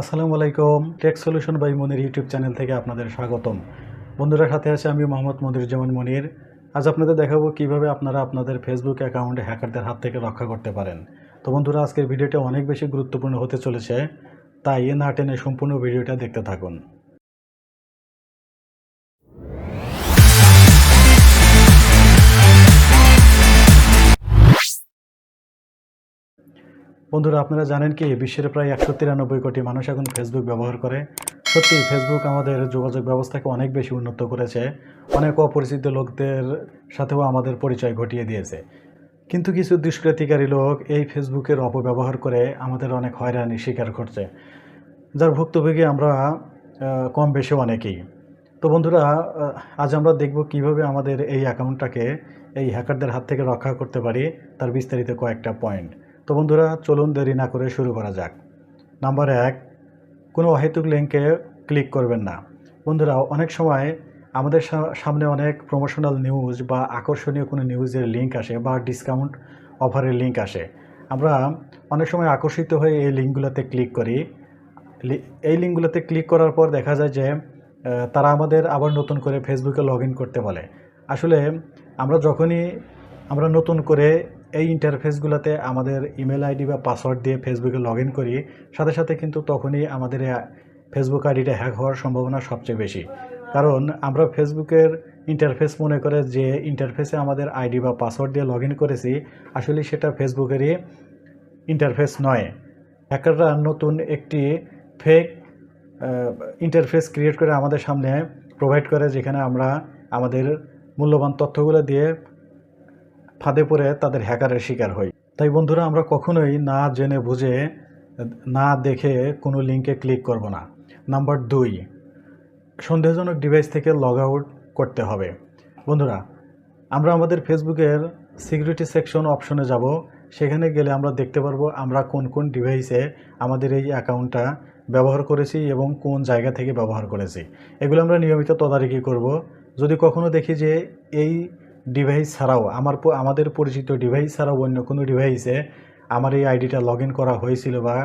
আসসালামু আলাইকুম, tech solution by Monir YouTube channel থেকে আপনাদের স্বাগতম। বন্ধুরা, সাথে আছে আমি মোহাম্মদ মনিরুজ্জামান মনির। আজ আপনাদের দেখাবো কীভাবে আপনারা আপনাদের ফেসবুক অ্যাকাউন্টে হ্যাকারদের হাত থেকে রক্ষা করতে পারেন। তো বন্ধুরা, আজকের ভিডিওটা অনেক বেশি গুরুত্বপূর্ণ হতে চলেছে, তাই এ না টেনে সম্পূর্ণ ভিডিওটা দেখতে থাকুন। বন্ধুরা, আপনারা জানেন কি, বিশ্বের প্রায় একশো তিরানব্বই কোটি মানুষ এখন ফেসবুক ব্যবহার করে। সত্যি ফেসবুক আমাদের যোগাযোগ ব্যবস্থাকে অনেক বেশি উন্নত করেছে। অনেক অপরিচিত লোকদের সাথেও আমাদের পরিচয় ঘটিয়ে দিয়েছে। কিন্তু কিছু দুষ্কৃতিকারী লোক এই ফেসবুকের অপব্যবহার করে আমাদের অনেক হয়রানি স্বীকার করছে যার ভুক্তভোগী আমরা কম বেশি অনেকেই। তো বন্ধুরা আজ আমরা দেখব কীভাবে আমাদের এই অ্যাকাউন্টটাকে এই হ্যাকারদের হাত থেকে রক্ষা করতে পারি, তার বিস্তারিত কয়েকটা পয়েন্ট তো বন্ধুরা, চলুন দেরি না করে শুরু করা যাক। নাম্বার এক, কোনো অহেতুক লিঙ্কে ক্লিক করবেন না। বন্ধুরা, অনেক সময় আমাদের সামনে অনেক প্রমোশনাল নিউজ বা আকর্ষণীয় কোনো নিউজের লিঙ্ক আসে বা ডিসকাউন্ট অফারের লিঙ্ক আসে। আমরা অনেক সময় আকর্ষিত হয়ে এই লিঙ্কগুলোতে ক্লিক করি। এই লিঙ্কগুলোতে ক্লিক করার পর দেখা যায় যে তারা আমাদের আবার নতুন করে ফেসবুকে লগ করতে বলে। আসলে আমরা যখনই আমরা নতুন করে এই ইন্টারফেসগুলোতে আমাদের ইমেল আইডি বা পাসওয়ার্ড দিয়ে ফেসবুকে লগ ইন করি। সাথে সাথে কিন্তু তখনই আমাদের ফেসবুক আইডিটা হ্যাক হওয়ার সম্ভাবনা সবচেয়ে বেশি। কারণ আমরা ফেসবুকের ইন্টারফেস মনে করে যে ইন্টারফেসে আমাদের আইডি বা পাসওয়ার্ড দিয়ে লগ করেছি, আসলে সেটা ফেসবুকেরই ইন্টারফেস নয়। হ্যাকাররা নতুন একটি ফেক ইন্টারফেস ক্রিয়েট করে আমাদের সামনে প্রোভাইড করে, যেখানে আমরা আমাদের মূল্যবান তথ্যগুলো দিয়ে ফাঁদে পড়ে তাদের হ্যাকারের শিকার হই। তাই বন্ধুরা, আমরা কখনোই না জেনে বুঝে, না দেখে কোনো লিঙ্কে ক্লিক করব না। নাম্বার দুই, সন্দেহজনক ডিভাইস থেকে লগ আউট করতে হবে। বন্ধুরা, আমরা আমাদের ফেসবুকের সিকিউরিটি সেকশন অপশনে যাব। সেখানে গেলে আমরা দেখতে পারব আমরা কোন কোন ডিভাইসে আমাদের এই অ্যাকাউন্টটা ব্যবহার করেছি এবং কোন জায়গা থেকে ব্যবহার করেছি। এগুলো আমরা নিয়মিত তদারকি করব। যদি কখনো দেখি যে এই ডিভাইস ছাড়াও, আমার আমাদের পরিচিত ডিভাইস ছাড়াও অন্য কোনো ডিভাইসে আমার এই আইডিটা লগ করা হয়েছিল বা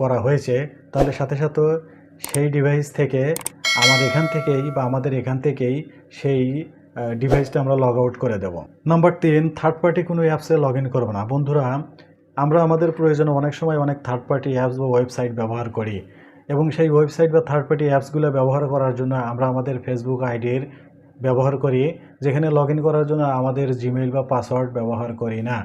করা হয়েছে, তাহলে সাথে সাথে সেই ডিভাইস থেকে আমার এখান থেকেই বা আমাদের এখান থেকেই সেই ডিভাইসটা আমরা লগ আউট করে দেব। নাম্বার তিন থার্ড পার্টি কোনো অ্যাপসে লগ ইন করব না। বন্ধুরা, আমরা আমাদের প্রয়োজনে অনেক সময় অনেক থার্ড পার্টি অ্যাপস বা ওয়েবসাইট ব্যবহার করি এবং সেই ওয়েবসাইট বা থার্ড পার্টি অ্যাপসগুলো ব্যবহার করার জন্য আমরা আমাদের ফেসবুক আইডির ব্যবহার করি যেখানে লগ করার জন্য আমাদের জিমেইল বা পাসওয়ার্ড ব্যবহার করি না।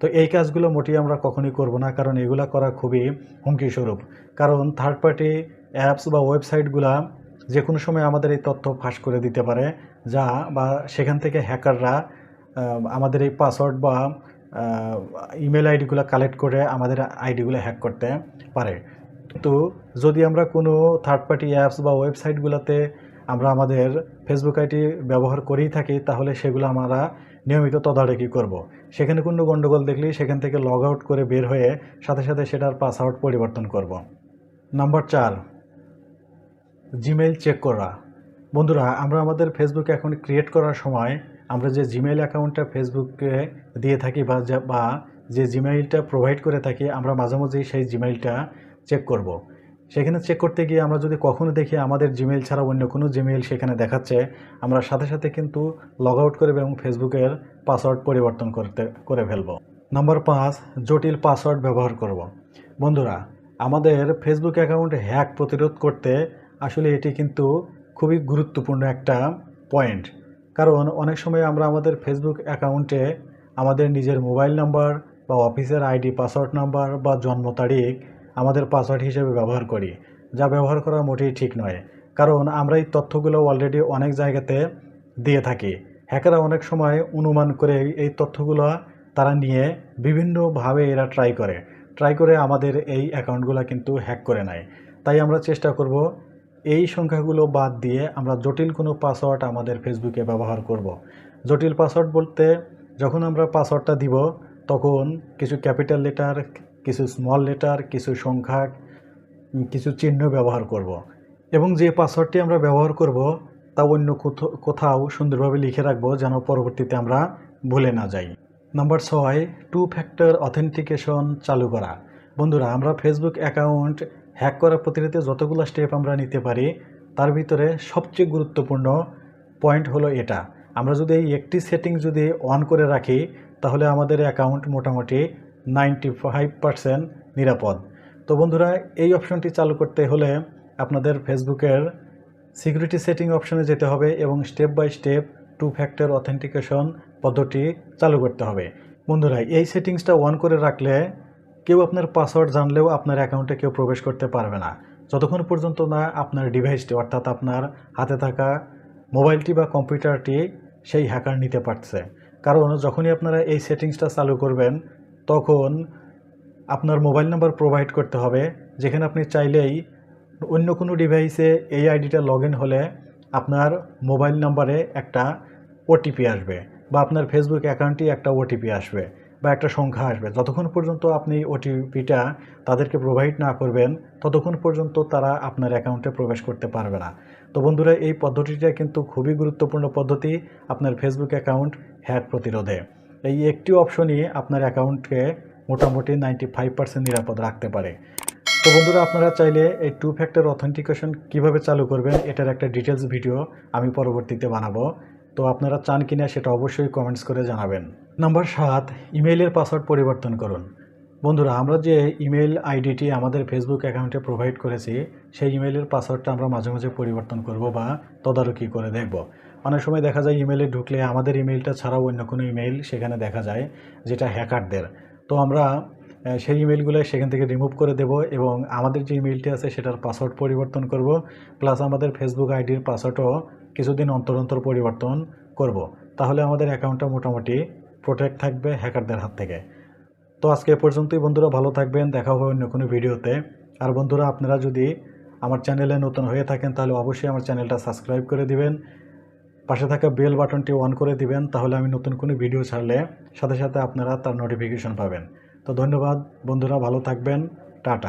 তো এই কাজগুলো মোটেই আমরা কখনোই করব না, কারণ এগুলো করা খুবই হুমকিস্বরূপ। কারণ থার্ড পার্টি অ্যাপস বা ওয়েবসাইটগুলা যে কোনো সময় আমাদের এই তথ্য ফাঁস করে দিতে পারে, যা বা সেখান থেকে হ্যাকাররা আমাদের এই পাসওয়ার্ড বা ইমেল আইডিগুলো কালেক্ট করে আমাদের আইডিগুলো হ্যাক করতে পারে। কিন্তু যদি আমরা কোনো থার্ড পার্টি অ্যাপস বা ওয়েবসাইটগুলোতে আমরা আমাদের ফেসবুক আইডি ব্যবহার করেই থাকি, তাহলে সেগুলো আমরা নিয়মিত তদারকি করব। সেখানে কোনো গণ্ডগোল দেখলেই সেখান থেকে লগ আউট করে বের হয়ে সাথে সাথে সেটার পাসওয়ার্ড পরিবর্তন করব। নাম্বার চার জিমেইল চেক করা বন্ধুরা, আমরা আমাদের ফেসবুক অ্যাকাউন্ট ক্রিয়েট করার সময় আমরা যে জিমেইল অ্যাকাউন্টটা ফেসবুকে দিয়ে থাকি বা বা যে জিমেইলটা প্রোভাইড করে থাকি, আমরা মাঝে মাঝেই সেই জিমেইলটা চেক করব। সেখানে চেক করতে গিয়ে আমরা যদি কখনো দেখি আমাদের জিমেইল ছাড়া অন্য কোনো জিমেইল সেখানে দেখাচ্ছে, আমরা সাথে সাথে কিন্তু লগ আউট করে এবং ফেসবুকের পাসওয়ার্ড পরিবর্তন করতে, করে ফেলব। নাম্বার পাঁচ, জটিল পাসওয়ার্ড ব্যবহার করব। বন্ধুরা, আমাদের ফেসবুক অ্যাকাউন্ট হ্যাক প্রতিরোধ করতে আসলে এটি কিন্তু খুবই গুরুত্বপূর্ণ একটা পয়েন্ট কারণ অনেক সময় আমরা আমাদের ফেসবুক অ্যাকাউন্টে আমাদের নিজের মোবাইল নাম্বার বা অফিসের আইডি পাসওয়ার্ড নাম্বার বা জন্ম তারিখ আমাদের পাসওয়ার্ড হিসেবে ব্যবহার করি, যা ব্যবহার করা মোটেই ঠিক নয়। কারণ আমরা এই তথ্যগুলো অলরেডি অনেক জায়গাতে দিয়ে থাকি। হ্যাকাররা অনেক সময় অনুমান করে এই তথ্যগুলো তারা নিয়ে বিভিন্নভাবে এরা ট্রাই করে। ট্রাই করে আমাদের এই অ্যাকাউন্টগুলো কিন্তু হ্যাক করে নেয়। তাই আমরা চেষ্টা করব এই সংখ্যাগুলো বাদ দিয়ে আমরা জটিল কোনো পাসওয়ার্ড আমাদের ফেসবুকে ব্যবহার করব। জটিল পাসওয়ার্ড বলতে যখন আমরা পাসওয়ার্ডটা দিব, তখন কিছু ক্যাপিটাল লেটার কিছু স্মল লেটার কিছু সংখ্যা কিছু চিহ্ন ব্যবহার করব। এবং যে পাসওয়ার্ডটি আমরা ব্যবহার করব, তা অন্য কোথা- কোথাও সুন্দরভাবে লিখে রাখব যেন পরবর্তীতে আমরা ভুলে না যাই। নাম্বার ছয় টু ফ্যাক্টর অথেন্টিকেশন চালু করা। বন্ধুরা, আমরা ফেসবুক অ্যাকাউন্ট হ্যাক করার প্রতিরোধে যতগুলো স্টেপ আমরা নিতে পারি, তার ভিতরে সবচেয়ে গুরুত্বপূর্ণ পয়েন্ট হলো এটা। আমরা যদি এই একটি সেটিং যদি অন করে রাখি, তাহলে আমাদের অ্যাকাউন্ট মোটামুটি নাইনটি ফাইভ পারসেন্ট নিরাপদ। তো বন্ধুরা, এই অপশনটি চালু করতে হলে আপনাদের ফেসবুকের সিকিউরিটি সেটিং অপশনে যেতে হবে এবং step by step two factor authentication পদ্ধতি চালু করতে হবে। বন্ধুরা, এই সেটিংসটা অন করে রাখলে কেউ আপনার পাসওয়ার্ড জানলেও আপনার অ্যাকাউন্টে কেউ প্রবেশ করতে পারবে না। যতক্ষণ পর্যন্ত না আপনার ডিভাইসটি অর্থাৎ আপনার হাতে থাকা মোবাইলটি বা কম্পিউটারটি সেই হ্যাকার নিতে পারছে। কারণ যখনই আপনারা এই সেটিংসটা চালু করবেন তখন আপনার মোবাইল নাম্বার প্রোভাইড করতে হবে। যেখানে আপনি চাইলেই অন্য কোনো ডিভাইসে এই আইডিটা লগ হলে আপনার মোবাইল নাম্বারে একটা ওটিপি আসবে বা আপনার ফেসবুক অ্যাকাউন্টে একটা ওটিপি আসবে বা একটা সংখ্যা আসবে। যতক্ষণ পর্যন্ত আপনি ওটিপিটা তাদেরকে প্রোভাইড না করবেন, ততক্ষণ পর্যন্ত তারা আপনার অ্যাকাউন্টে প্রবেশ করতে পারবে না। তো বন্ধুরা, এই পদ্ধতিটা কিন্তু খুবই গুরুত্বপূর্ণ পদ্ধতি আপনার ফেসবুক অ্যাকাউন্ট হ্যাক প্রতিরোধে। এই একটি অপশনই আপনার অ্যাকাউন্টকে মোটামুটি নাইনটি ফাইভ পার্সেন্ট নিরাপদ রাখতে পারে। তো বন্ধুরা, আপনারা চাইলে এই টু ফ্যাক্টর অথেন্টিকেশন কীভাবে চালু করবেন এটার একটা ডিটেলস ভিডিও আমি পরবর্তীতে বানাবো। তো আপনারা চান কিনা সেটা অবশ্যই কমেন্টস করে জানাবেন। নাম্বার সাত ইমেইলের পাসওয়ার্ড পরিবর্তন করুন। বন্ধুরা, আমরা যে ইমেল আইডিটি আমাদের ফেসবুক অ্যাকাউন্টে প্রোভাইড করেছি, সেই ইমেলের পাসওয়ার্ডটা আমরা মাঝে মাঝে পরিবর্তন করব বা তদারকি করে দেখব। অনেক সময় দেখা যায় ইমেলে ঢুকলে আমাদের ইমেলটা ছাড়াও অন্য কোনো ইমেল সেখানে দেখা যায়, যেটা হ্যাকারদের তো আমরা সেই ইমেলগুলো সেখান থেকে রিমুভ করে দেব এবং আমাদের যে ইমেলটি আছে সেটার পাসওয়ার্ড পরিবর্তন করব প্লাস আমাদের ফেসবুক আইডির পাসওয়ার্ডও কিছুদিন অন্তর অন্তর পরিবর্তন করব। তাহলে আমাদের অ্যাকাউন্টটা মোটামুটি প্রোটেক্ট থাকবে হ্যাকারদের হাত থেকে। তো আজকে এ পর্যন্তই, বন্ধুরা ভালো থাকবেন, দেখা হবে অন্য কোনো ভিডিওতে। আর বন্ধুরা, আপনারা যদি আমার চ্যানেলে নতুন হয়ে থাকেন, তাহলে অবশ্যই আমার চ্যানেলটা সাবস্ক্রাইব করে দিবেন। পাশে থাকা বেল বাটনটি অন করে দিবেন, তাহলে আমি নতুন কোনো ভিডিও ছাড়লে সাথে সাথে আপনারা তার নোটিফিকেশন পাবেন। তো ধন্যবাদ, বন্ধুরা ভালো থাকবেন, টাটা।